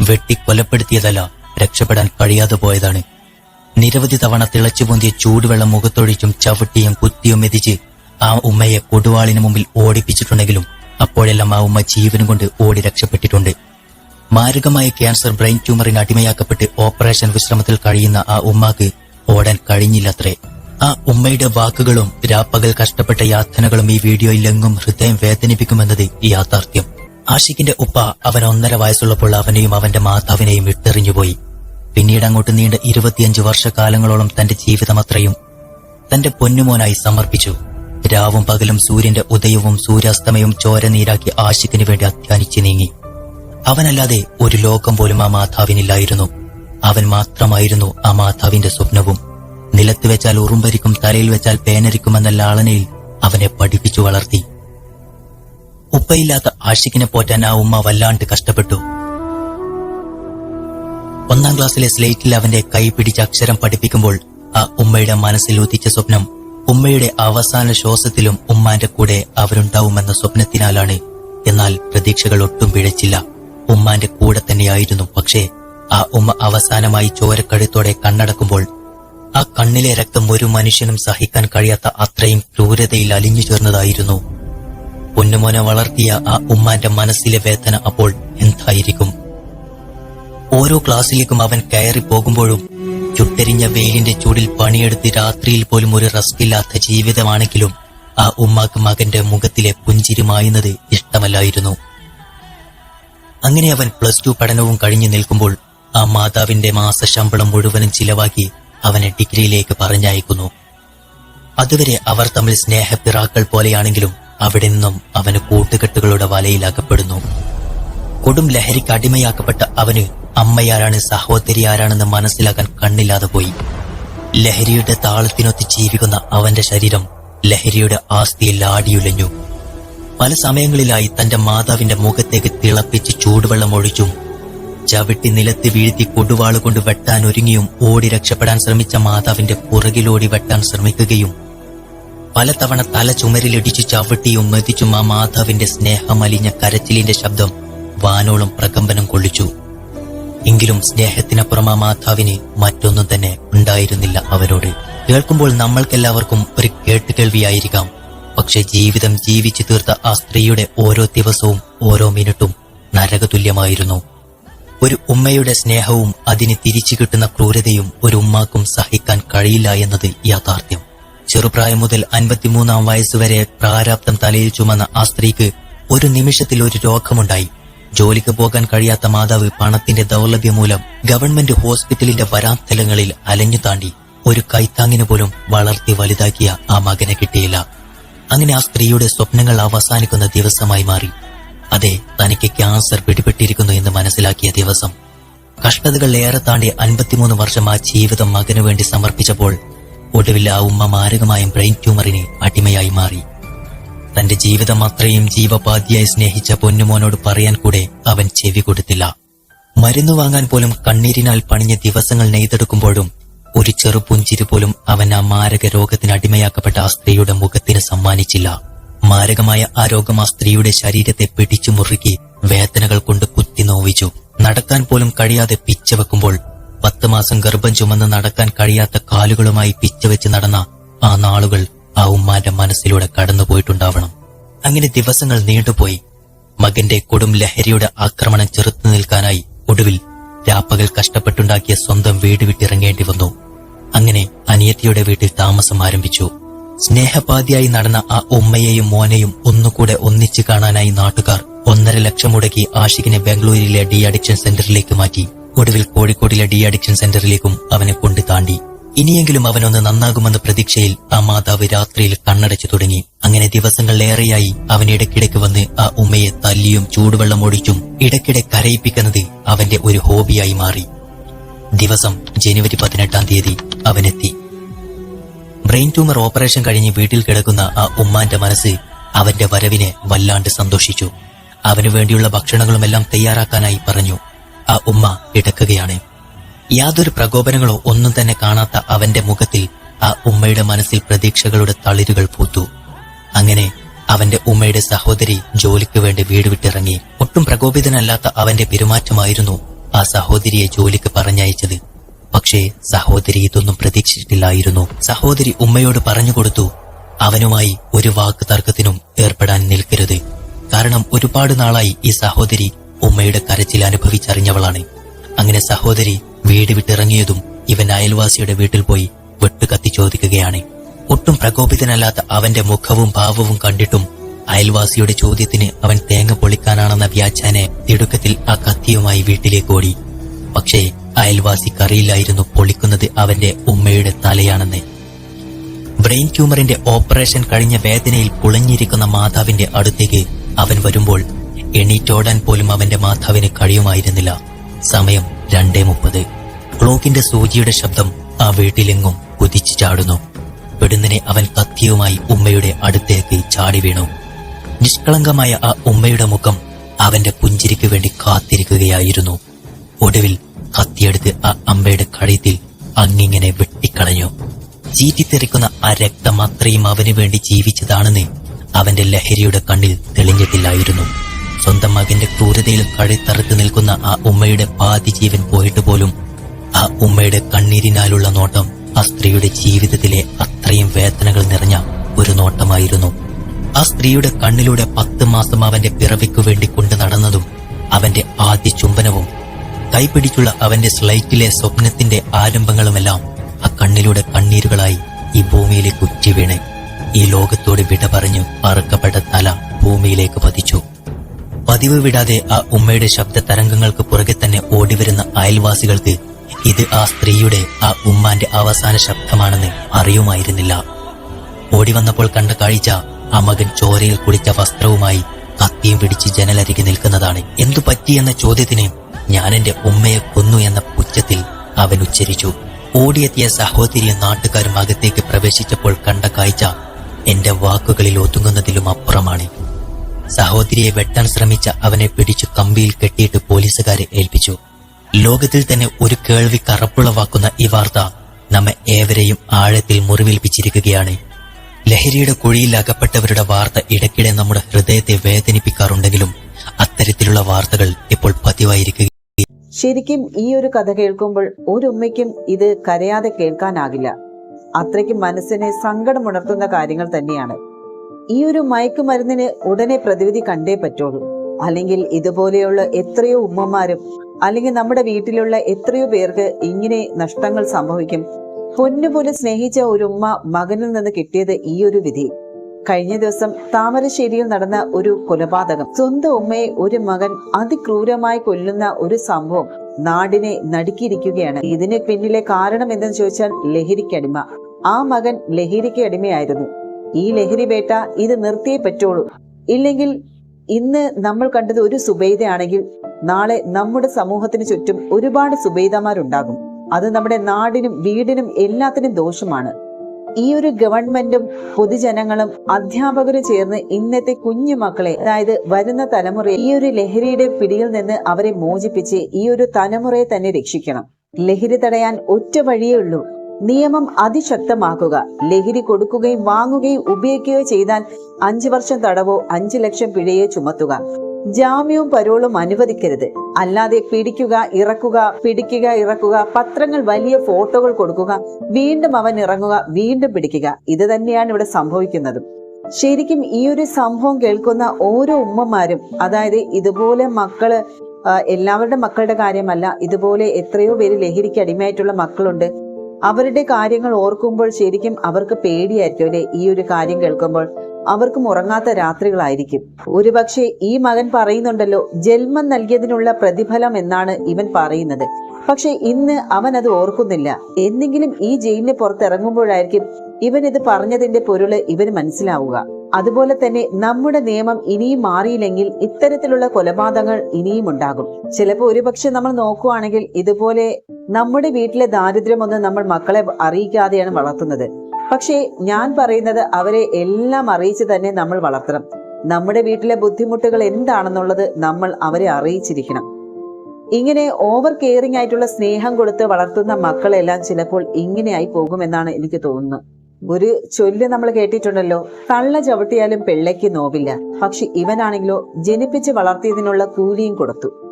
വെട്ടി കൊലപ്പെടുത്തിയതല്ല രക്ഷപ്പെടാൻ കഴിയാതെ പോയതാണ്. നിരവധി തവണ തിളച്ചു പൊന്തിയ ചൂടുവെള്ളം മുഖത്തൊഴിച്ചും ചവിട്ടിയും കുത്തിയും മെതിച്ച് ആ ഉമ്മയെ കൊടുവാളിന് മുമ്പിൽ ഓടിപ്പിച്ചിട്ടുണ്ടെങ്കിലും അപ്പോഴെല്ലാം ആ ഉമ്മ ജീവനും കൊണ്ട് ഓടി രക്ഷപ്പെട്ടിട്ടുണ്ട്. മാരകമായ ക്യാൻസർ ബ്രെയിൻ ട്യൂമറിന് അടിമയാക്കപ്പെട്ട് ഓപ്പറേഷൻ വിശ്രമത്തിൽ കഴിയുന്ന ആ ഉമ്മാക്ക് ഓടാൻ കഴിഞ്ഞില്ലത്രേ. ആ ഉമ്മയുടെ വാക്കുകളും രാപ്പകൽ കഷ്ടപ്പെട്ട യാതനകളും ഈ വീഡിയോയിൽ എങ്ങും ഹൃദയം വേദനിപ്പിക്കുമെന്നത് യാഥാർത്ഥ്യം. ആഷിഖിന്റെ ഉപ്പ അവൻ ഒന്നര വയസ്സുള്ളപ്പോൾ അവനെയും അവന്റെ മാതാവിനെയും വിട്ടെറിഞ്ഞുപോയി. പിന്നീട് അങ്ങോട്ട് നീണ്ട ഇരുപത്തിയഞ്ച് വർഷക്കാലങ്ങളോളം തന്റെ ജീവിതം അത്രയും തന്റെ പൊന്നുമോനായി സമർപ്പിച്ചു. രാവും പകലും സൂര്യന്റെ ഉദയവും സൂര്യാസ്തമയവും ചോര നീരാക്കി ആഷിഖിനു വേണ്ടി അധ്വാനിച്ചു നീങ്ങി. അവനല്ലാതെ ഒരു ലോകം പോലും ആ മാതാവിനില്ലായിരുന്നു. അവൻ മാത്രമായിരുന്നു ആ മാതാവിന്റെ സ്വപ്നവും. നിലത്ത് വെച്ചാൽ ഉറുമ്പരിക്കും തലയിൽ വെച്ചാൽ പേനരിക്കുമെന്ന ലാളനയിൽ അവനെ പഠിപ്പിച്ചു വളർത്തി. ഉപ്പയില്ലാത്ത ആഷിഖിനെ പോറ്റാൻ ആ ഉമ്മ വല്ലാണ്ട് കഷ്ടപ്പെട്ടു. ഒന്നാം ക്ലാസ്സിലെ സ്ലേറ്റിൽ അവന്റെ കൈ പിടിച്ച അക്ഷരം പഠിപ്പിക്കുമ്പോൾ ആ ഉമ്മയുടെ മനസ്സിൽ ഉദിച്ച സ്വപ്നം ഉമ്മയുടെ അവസാന ശ്വാസത്തിലും ഉമ്മാന്റെ കൂടെ അവരുണ്ടാവുമെന്ന സ്വപ്നത്തിനാലാണ്. എന്നാൽ പ്രതീക്ഷകൾ ഒട്ടും പിഴച്ചില്ല. ഉമ്മാന്റെ കൂടെ തന്നെയായിരുന്നു. പക്ഷേ ആ ഉമ്മ അവസാനമായി ചോരക്കഴുത്തോടെ കണ്ണടക്കുമ്പോൾ ആ കണ്ണിലെ രക്തം ഒരു മനുഷ്യനും സഹിക്കാൻ കഴിയാത്ത അത്രയും ക്രൂരതയിൽ അലിഞ്ഞു ചേർന്നതായിരുന്നു. പൊന്നുമോനെ വളർത്തിയ ആ ഉമ്മാന്റെ മനസ്സിലെ വേദന അപ്പോൾ എന്തായിരിക്കും? ഓരോ ക്ലാസ്സിലേക്കും അവൻ കയറി പോകുമ്പോഴും ചുട്ടരിഞ്ഞ വെയിലിന്റെ ചൂടിൽ പണിയെടുത്ത് രാത്രിയിൽ പോലും ഒരു റസ്കില്ലാത്ത ജീവിതമാണെങ്കിലും ആ ഉമ്മാക്ക് മകന്റെ മുഖത്തിലെ പുഞ്ചിരി മായുന്നത് ഇഷ്ടമല്ലായിരുന്നു. അങ്ങനെ അവൻ പ്ലസ് ടു പഠനവും കഴിഞ്ഞു നിൽക്കുമ്പോൾ ആ മാതാവിന്റെ മാസശമ്പളം മുഴുവനും ചിലവാക്കി അവനെ ഡിഗ്രിയിലേക്ക് പറഞ്ഞയക്കുന്നു. അതുവരെ അവർ തമ്മിൽ സ്നേഹപ്പിറാക്കൾ പോലെയാണെങ്കിലും അവിടെ നിന്നും അവന് കൂട്ടുകെട്ടുകളുടെ വലയിലാക്കപ്പെടുന്നു. കൊടും ലഹരിക്ക് അടിമയാക്കപ്പെട്ട അവന് അമ്മയാരാണ് സഹോദരി ആരാണെന്ന് മനസ്സിലാക്കാൻ കണ്ണില്ലാതെ പോയി. ലഹരിയുടെ താളത്തിനൊത്ത് ജീവിക്കുന്ന അവന്റെ ശരീരം ലഹരിയുടെ ആസ്തിയിൽ ആടിയുലഞ്ഞു. പല സമയങ്ങളിലായി തന്റെ മാതാവിന്റെ മുഖത്തേക്ക് തിളപ്പിച്ച് ചൂടുവെള്ളം ഒഴിച്ചും ചവിട്ടി നിലത്ത് വീഴ്ത്തി കൊടുവാളുകൊണ്ട് വെട്ടാൻ ഒരുങ്ങിയും ഓടി രക്ഷപ്പെടാൻ ശ്രമിച്ച മാതാവിന്റെ പുറകിലോടി വെട്ടാൻ ശ്രമിക്കുകയും പലതവണ തല ചുമരിലിടിച്ചു ചവിട്ടിയും മതിച്ചും ആ മാതാവിന്റെ സ്നേഹമലിഞ്ഞ കരച്ചിലിന്റെ ശബ്ദം വാനോളം പ്രകമ്പനം കൊള്ളിച്ചു. എങ്കിലും സ്നേഹത്തിനപ്പുറം ആ മാതാവിന് മറ്റൊന്നും തന്നെ ഉണ്ടായിരുന്നില്ല അവരോട്. കേൾക്കുമ്പോൾ നമ്മൾക്കെല്ലാവർക്കും ഒരു കേട്ടുകേൾവിയായിരിക്കാം. പക്ഷെ ജീവിതം ജീവിച്ചു തീർത്ത ആ സ്ത്രീയുടെ ഓരോ ദിവസവും ഓരോ മിനിറ്റും നരകതുല്യമായിരുന്നു. ഒരു ഉമ്മയുടെ സ്നേഹവും അതിന് തിരിച്ചു കിട്ടുന്ന ക്രൂരതയും ഒരു ഉമ്മാക്കും സഹിക്കാൻ കഴിയില്ല എന്നത് യാഥാർത്ഥ്യം. ചെറുപ്രായം മുതൽ അൻപത്തിമൂന്നാം വയസ്സുവരെ പ്രാരാബ്ദം തലയിൽ ചുമന്ന ആ സ്ത്രീക്ക് ഒരു നിമിഷത്തിൽ ഒരു രോഗമുണ്ടായി. ജോലിക്ക് പോകാൻ കഴിയാത്ത മാതാവ് പണത്തിന്റെ ദൗർലഭ്യം മൂലം ഗവൺമെന്റ് ഹോസ്പിറ്റലിന്റെ വരാന്തലങ്ങളിൽ അലഞ്ഞു താണ്ടി ഒരു കൈത്താങ്ങിന് പോലും വളർത്തി വലുതാക്കിയ ആ മകനെ കിട്ടിയില്ല. അങ്ങനെ ആ സ്ത്രീയുടെ സ്വപ്നങ്ങൾ അവസാനിക്കുന്ന ദിവസമായി മാറി. അതെ തനിക്ക് ക്യാൻസർ പിടിപെട്ടിരിക്കുന്നു എന്ന് മനസ്സിലാക്കിയ ദിവസം. കഷ്ടതകൾ ഏറെ താണ്ടി അൻപത്തിമൂന്ന് വർഷം ആ ജീവിതം മകനു വേണ്ടി സമർപ്പിച്ചപ്പോൾ ഒടുവിൽ ആ ഉമ്മ മാരകമായ ബ്രെയിൻ ട്യൂമറിന് അടിമയായി മാറി. തന്റെ ജീവിതം അത്രയും ജീവപാതിയായി സ്നേഹിച്ച പൊന്നുമോനോട് പറയാൻ കൂടെ അവൻ ചെവി കൊടുത്തില്ല. മരുന്ന് വാങ്ങാൻ പോലും കണ്ണീരിനാൽ പണിഞ്ഞ ദിവസങ്ങൾ നെയ്തെടുക്കുമ്പോഴും ഒരു ചെറുപുഞ്ചിരി പോലും അവൻ ആ മാരക രോഗത്തിന് അടിമയാക്കപ്പെട്ട ആ സ്ത്രീയുടെ മുഖത്തിന് സമ്മാനിച്ചില്ല. മാരകമായ ആ രോഗം ആ സ്ത്രീയുടെ ശരീരത്തെ പിടിച്ചു മുറുക്കി വേദനകൾ കൊണ്ട് കുത്തി നോവിച്ചു. നടക്കാൻ പോലും കഴിയാതെ പിച്ച വെക്കുമ്പോൾ പത്ത് മാസം ഗർഭം ചുമന്ന് നടക്കാൻ കഴിയാത്ത കാലുകളുമായി പിച്ചവെച്ച് നടന്ന ആ നാളുകൾ ആ ഉമ്മാന്റെ മനസ്സിലൂടെ കടന്നുപോയിട്ടുണ്ടാവണം. അങ്ങനെ ദിവസങ്ങൾ നീണ്ടുപോയി. മകന്റെ കൊടും ലഹരിയുടെ ആക്രമണം ചെറുത്തു നിൽക്കാനായി ഒടുവിൽ രാപ്പകൽ കഷ്ടപ്പെട്ടുണ്ടാക്കിയ സ്വന്തം വീട് വിട്ടിറങ്ങേണ്ടി വന്നു. അങ്ങനെ അനിയത്തിയുടെ വീട്ടിൽ താമസം ആരംഭിച്ചു. സ്നേഹപാതിയായി നടന്ന ആ ഉമ്മയെയും മോനെയും ഒന്നുകൂടെ ഒന്നിച്ചു കാണാനായി നാട്ടുകാർ ഒന്നര ലക്ഷം മുടക്കി ആഷിഖിനെ ബാംഗ്ലൂരിലെ ഡി അഡിക്ഷൻ സെന്ററിലേക്ക് മാറ്റി. ഒടുവിൽ കോഴിക്കോടിലെ ഡി അഡിക്ഷൻ സെന്ററിലേക്കും അവനെ കൊണ്ടു താണ്ടി. ഇനിയെങ്കിലും അവനൊന്ന് നന്നാകുമെന്ന പ്രതീക്ഷയിൽ ആ മാതാവ് രാത്രിയിൽ കണ്ണടച്ചു തുടങ്ങി. അങ്ങനെ ദിവസങ്ങളിലേറെയായി അവൻ ഇടയ്ക്കിടയ്ക്ക് വന്ന് ആ ഉമ്മയെ തല്ലിയും ചൂടുവെള്ളം ഒഴിച്ചും ഇടയ്ക്കിടെ കരയിപ്പിക്കുന്നത് അവന്റെ ഒരു ഹോബിയായി മാറി. ദിവസം ജനുവരി പതിനെട്ടാം തീയതി അവനെത്തി. ബ്രെയിൻ ട്യൂമർ ഓപ്പറേഷൻ കഴിഞ്ഞ് വീട്ടിൽ കിടക്കുന്ന ആ ഉമ്മാന്റെ മനസ്സ് അവന്റെ വരവിനെ വല്ലാണ്ട് സന്തോഷിച്ചു. അവനു വേണ്ടിയുള്ള ഭക്ഷണങ്ങളുമെല്ലാം തയ്യാറാക്കാനായി പറഞ്ഞു. ആ ഉമ്മ ഇടക്കുകയാണ്. യാതൊരു പ്രകോപനങ്ങളോ ഒന്നും തന്നെ കാണാത്ത അവന്റെ മുഖത്തിൽ ആ ഉമ്മയുടെ മനസ്സിൽ പ്രതീക്ഷകളുടെ തളിരുകൾ പൂത്തു. അങ്ങനെ അവന്റെ ഉമ്മയുടെ സഹോദരി ജോലിക്ക് വേണ്ടി വീട് വിട്ടിറങ്ങി. ഒട്ടും പ്രകോപിതനല്ലാത്ത അവന്റെ പെരുമാറ്റമായിരുന്നു ആ സഹോദരിയെ ജോലിക്ക് പറഞ്ഞയച്ചത്. പക്ഷേ സഹോദരി ഇതൊന്നും പ്രതീക്ഷിച്ചിട്ടില്ലായിരുന്നു. സഹോദരി ഉമ്മയോട് പറഞ്ഞു കൊടുത്തു അവനുമായി ഒരു വാക്ക് തർക്കത്തിനും ഏർപ്പെടാൻ നിൽക്കരുത്. കാരണം ഒരുപാട് നാളായി ഈ സഹോദരി ഉമ്മയുടെ കരച്ചിൽ അനുഭവിച്ചറിഞ്ഞവളാണ്. അങ്ങനെ സഹോദരി വീട് വിട്ടിറങ്ങിയതും ഇവൻ അയൽവാസിയുടെ വീട്ടിൽ പോയി വെട്ടുകത്തി ചോദിക്കുകയാണ്. ഒട്ടും പ്രകോപിതനല്ലാത്ത അവന്റെ മുഖവും ഭാവവും കണ്ടിട്ടും അയൽവാസിയുടെ ചോദ്യത്തിന് അവൻ തേങ്ങ പൊളിക്കാനാണെന്ന വ്യാഖ്യാനെ തിടുക്കത്തിൽ ആ കത്തിയുമായി വീട്ടിലേക്ക് ഓടി. പക്ഷേ അയൽവാസിക്കറിയില്ലായിരുന്നു പൊളിക്കുന്നത് അവന്റെ ഉമ്മയുടെ തലയാണെന്ന്. ബ്രെയിൻ ട്യൂമറിന്റെ ഓപ്പറേഷൻ കഴിഞ്ഞ വേദനയിൽ പുളഞ്ഞിരിക്കുന്ന മാതാവിന്റെ അടുത്തേക്ക് അവൻ വരുമ്പോൾ എണീറ്റോടാൻ പോലും അവന്റെ മാതാവിന് കഴിയുമായിരുന്നില്ല. സമയം രണ്ടേ മുപ്പത്. ക്ലോക്കിന്റെ സൂചിയുടെ ശബ്ദം ആ വീട്ടിലെങ്ങും കുതിച്ചു ചാടുന്നു. പെടുന്നനെ അവൻ കത്തിയുമായി ഉമ്മയുടെ അടുത്തേക്ക് ചാടി വീണു. നിഷ്കളങ്കമായ ആ ഉമ്മയുടെ മുഖം അവന്റെ പുഞ്ചിരിക്ക് വേണ്ടി കാത്തിരിക്കുകയായിരുന്നു. ഒടുവിൽ കത്തിയെടുത്ത് ആ അമ്മയുടെ കഴുത്തിൽ അങ്ങിങ്ങനെ വെട്ടിക്കളഞ്ഞു. ചീറ്റിത്തെറിക്കുന്ന ആ രക്തം അത്രയും അവന് വേണ്ടി ജീവിച്ചതാണെന്ന് അവന്റെ ലഹരിയുടെ കണ്ണിൽ തെളിഞ്ഞിട്ടില്ലായിരുന്നു. സ്വന്തം മകന്റെ ക്രൂരതയിൽ കഴുത്തറുത്ത് നിൽക്കുന്ന ആ ഉമ്മയുടെ പാതി ജീവൻ പോയിട്ട് പോലും ആ ഉമ്മയുടെ കണ്ണീരിനാലുള്ള നോട്ടം ആ സ്ത്രീയുടെ ജീവിതത്തിലെ അത്രയും വേദനകൾ നിറഞ്ഞ ഒരു നോട്ടമായിരുന്നു. ആ സ്ത്രീയുടെ കണ്ണിലൂടെ പത്ത് മാസം അവന്റെ പിറവിക്കു വേണ്ടി കൊണ്ടു നടന്നതും അവന്റെ ആദ്യ ചുംബനവും കൈപിടിച്ചുള്ള അവന്റെ സ്ലൈറ്റിലെ സ്വപ്നത്തിന്റെ ആരംഭങ്ങളുമെല്ലാം ആ കണ്ണിലൂടെ കണ്ണീരുകളായി ഈ ഭൂമിയിലേക്ക് ഉറ്റി വീണ് ഈ ലോകത്തോട് വിട പറഞ്ഞു പറക്കപ്പെട്ട തല ഭൂമിയിലേക്ക് പതിച്ചു. പതിവ് വിടാതെ ആ ഉമ്മയുടെ ശബ്ദ തരംഗങ്ങൾക്ക് പുറകെ തന്നെ ഓടിവരുന്ന അയൽവാസികൾക്ക് ഇത് ആ സ്ത്രീയുടെ ആ ഉമ്മാന്റെ അവസാന ശബ്ദമാണെന്ന് അറിയുമായിരുന്നില്ല. ഓടി വന്നപ്പോൾ കണ്ട കാഴ്ച ആ മകൻ ചോരയിൽ കുളിച്ച വസ്ത്രവുമായി കത്തിയും പിടിച്ച് ജനലരികെ നിൽക്കുന്നതാണ്. എന്തു പറ്റിയെന്ന ചോദ്യത്തിന് ഞാൻ എന്റെ ഉമ്മയെ കൊന്നു എന്ന പുച്ഛത്തിൽ അവൻ ഉച്ചരിച്ചു. ഓടിയെത്തിയ സഹോദരിയും നാട്ടുകാരും അകത്തേക്ക് പ്രവേശിച്ചപ്പോൾ കണ്ട കാഴ്ച എന്റെ വാക്കുകളിൽ ഒതുങ്ങുന്നതിലും അപ്പുറമാണ്. സഹോദരിയെ വെട്ടാൻ ശ്രമിച്ച അവനെ പിടിച്ചു കമ്പിയിൽ കെട്ടിയിട്ട് പോലീസുകാരെ ഏൽപ്പിച്ചു. ലോകത്തിൽ തന്നെ ഒരു കേൾവി കറപ്പുളവാക്കുന്ന ഈ വാർത്ത നമ്മെ ഏവരെയും ആഴത്തിൽ മുറിവേൽപ്പിച്ചിരിക്കുകയാണ്. ലഹരിയുടെ കുഴിയിൽ അകപ്പെട്ടവരുടെ വാർത്ത ഇടയ്ക്കിടെ നമ്മുടെ ഹൃദയത്തെ വേദനിപ്പിക്കാറുണ്ടെങ്കിലും അത്തരത്തിലുള്ള വാർത്തകൾ ഇപ്പോൾ പതിവായിരിക്കുക ശരിക്കും ഈ ഒരു കഥ കേൾക്കുമ്പോൾ ഒരു ഉമ്മയ്ക്കും ഇത് കരയാതെ കേൾക്കാനാകില്ല. അത്രയ്ക്ക് മനസ്സിനെ സങ്കടമുണർത്തുന്ന കാര്യങ്ങൾ തന്നെയാണ്. ഈ ഒരു മയക്കുമരുന്നിന് ഉടനെ പ്രതിവിധി കണ്ടേ പറ്റുള്ളൂ. അല്ലെങ്കിൽ ഇതുപോലെയുള്ള എത്രയോ ഉമ്മമാരും അല്ലെങ്കിൽ നമ്മുടെ വീട്ടിലുള്ള എത്രയോ പേർക്ക് ഇങ്ങനെ നഷ്ടങ്ങൾ സംഭവിക്കും. പൊന്നുപോലെ സ്നേഹിച്ച ഒരു ഉമ്മ മകനിൽ നിന്ന് കിട്ടിയത് ഈ ഒരു വിധി. കഴിഞ്ഞ ദിവസം താമരശ്ശേരിയിൽ നടന്ന ഒരു കൊലപാതകം. സ്വന്തം ഉമ്മയെ ഒരു മകൻ അതിക്രൂരമായി കൊല്ലുന്ന ഒരു സംഭവം നാടിനെ നടുക്കിയിരിക്കുകയാണ്. ഇതിന് പിന്നിലെ കാരണം എന്തെന്ന് ചോദിച്ചാൽ ലഹരിക്കടിമ. ആ മകൻ ലഹരിക്ക് അടിമയായിരുന്നു. ഈ ലഹരി വേട്ട ഇത് നിർത്തിയേ പറ്റുള്ളൂ. ഇല്ലെങ്കിൽ ഇന്ന് നമ്മൾ കണ്ടത് ഒരു സുബൈദയാണെങ്കിൽ നാളെ നമ്മുടെ സമൂഹത്തിന് ചുറ്റും ഒരുപാട് സുബൈദമാരുണ്ടാകും. അത് നമ്മുടെ നാടിനും വീടിനും എല്ലാത്തിനും ദോഷമാണ്. ഈ ഒരു ഗവൺമെന്റും പൊതുജനങ്ങളും അധ്യാപകരും ചേർന്ന് ഇന്നത്തെ കുഞ്ഞു മക്കളെ അതായത് വരുന്ന തലമുറയെ ഈ ഒരു ലഹരിയുടെ പിടിയിൽ നിന്ന് അവരെ മോചിപ്പിച്ച് ഈ ഒരു തലമുറയെ തന്നെ രക്ഷിക്കണം. ലഹരി തടയാൻ ഒറ്റ വഴിയേ ഉള്ളൂ. നിയമം അതിശക്തമാക്കുക. ലഹരി കൊടുക്കുകയും വാങ്ങുകയും ഉപയോഗിക്കുകയോ ചെയ്താൽ അഞ്ചു വർഷം തടവോ അഞ്ചു ലക്ഷം പിഴയോ ചുമത്തുക. ജാമ്യവും പരോളും അനുവദിക്കരുത്. അല്ലാതെ പിടിക്കുക ഇറക്കുക പിടിക്കുക ഇറക്കുക പത്രങ്ങൾ വലിയ ഫോട്ടോകൾ കൊടുക്കുക വീണ്ടും അവൻ ഇറങ്ങുക വീണ്ടും പിടിക്കുക. ഇത് തന്നെയാണ് ഇവിടെ സംഭവിക്കുന്നത്. ശരിക്കും ഈ ഒരു സംഭവം കേൾക്കുന്ന ഓരോ ഉമ്മമാരും അതായത് ഇതുപോലെ മക്കൾ എല്ലാവരുടെ മക്കളുടെ കാര്യമല്ല ഇതുപോലെ എത്രയോ പേര് ലഹരിക്ക് അടിമയായിട്ടുള്ള മക്കളുണ്ട്. അവരുടെ കാര്യങ്ങൾ ഓർക്കുമ്പോൾ ശരിക്കും അവർക്ക് പേടിയായിരിക്കും അല്ലെ? ഈ ഒരു കാര്യം കേൾക്കുമ്പോൾ അവർക്കും ഉറങ്ങാത്ത രാത്രികളായിരിക്കും. ഒരുപക്ഷെ ഈ മകൻ പറയുന്നുണ്ടല്ലോ ജന്മം നൽകിയതിനുള്ള പ്രതിഫലം എന്നാണ് ഇവൻ പറയുന്നത്. പക്ഷെ ഇന്ന് അവൻ അത് ഓർക്കുന്നില്ല. എന്തെങ്കിലും ഈ ജയിലിന് പുറത്തിറങ്ങുമ്പോഴായിരിക്കും ഇവൻ ഇത് പറഞ്ഞതിന്റെ പൊരുൾ ഇവന് മനസ്സിലാവുക. അതുപോലെ തന്നെ നമ്മുടെ നിയമം ഇനിയും മാറിയില്ലെങ്കിൽ ഇത്തരത്തിലുള്ള കൊലപാതകങ്ങൾ ഇനിയും ഉണ്ടാകും. ചിലപ്പോൾ ഒരുപക്ഷെ നമ്മൾ നോക്കുവാണെങ്കിൽ ഇതുപോലെ നമ്മുടെ വീട്ടിലെ ദാരിദ്ര്യം ദാരിദ്ര്യമൊന്നും നമ്മൾ മക്കളെ അറിയിക്കാതെയാണ് വളർത്തുന്നത്. പക്ഷേ ഞാൻ പറയുന്നത് അവരെ എല്ലാം അറിയിച്ച് തന്നെ നമ്മൾ വളർത്തണം. നമ്മുടെ വീട്ടിലെ ബുദ്ധിമുട്ടുകൾ എന്താണെന്നുള്ളത് നമ്മൾ അവരെ അറിയിച്ചിരിക്കണം. ഇങ്ങനെ ഓവർ കെയറിംഗ് ആയിട്ടുള്ള സ്നേഹം കൊടുത്ത് വളർത്തുന്ന മക്കളെല്ലാം ചിലപ്പോൾ ഇങ്ങനെയായി പോകുമെന്നാണ് എനിക്ക് തോന്നുന്നത്. ഒരു ചൊല്ല് നമ്മൾ കേട്ടിട്ടുണ്ടല്ലോ. കള്ള ചവിട്ടിയാലും പിള്ളയ്ക്ക് നോവില്ല. പക്ഷെ ഇവനാണെങ്കിലോ ജനിപ്പിച്ച് വളർത്തിയതിനുള്ള കൂലിയും കൊടുത്തു.